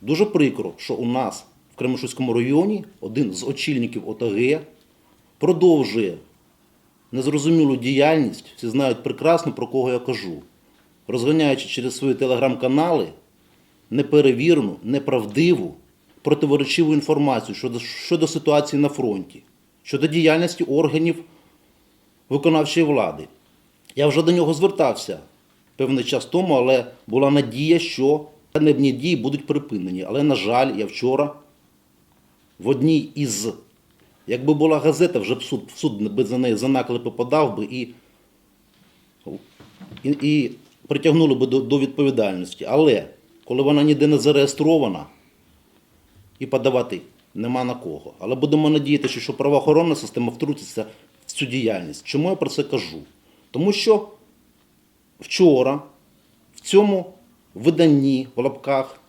Дуже прикро, що у нас в Кременчуцькому районі один з очільників ОТГ продовжує незрозумілу діяльність, всі знають прекрасно, про кого я кажу, розганяючи через свої телеграм-канали неперевірену, неправдиву, противоречиву інформацію щодо, щодо ситуації на фронті, щодо діяльності органів виконавчої влади. Я вже до нього звертався певний час тому, але була надія, що ганебні дії будуть припинені. Але, на жаль, я вчора в одній із, якби була газета, вже б суд, суд би за неї за наклепи подав би і, і, і притягнули би до, до відповідальності. Але коли вона ніде не зареєстрована, і подавати нема на кого. Але будемо надіятися, що правоохоронна система втрутиться в цю діяльність. Чому я про це кажу? Тому що вчора в цьому виданні в лапках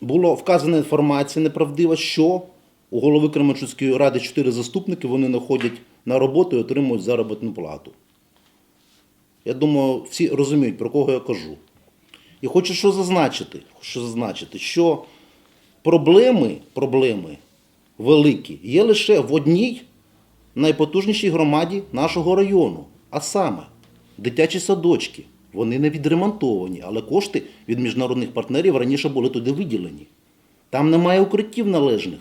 було вказана інформація неправдива, що у голови Кременчуцької ради чотири заступники вони не ходять на роботу і отримують заробітну плату. Я думаю, всі розуміють, про кого я кажу. І хочу що зазначити, що зазначити, що проблеми, проблеми великі є лише в одній найпотужнішій громаді нашого району, а саме дитячі садочки. Вони не відремонтовані, але кошти від міжнародних партнерів раніше були туди виділені. Там немає укриттів належних.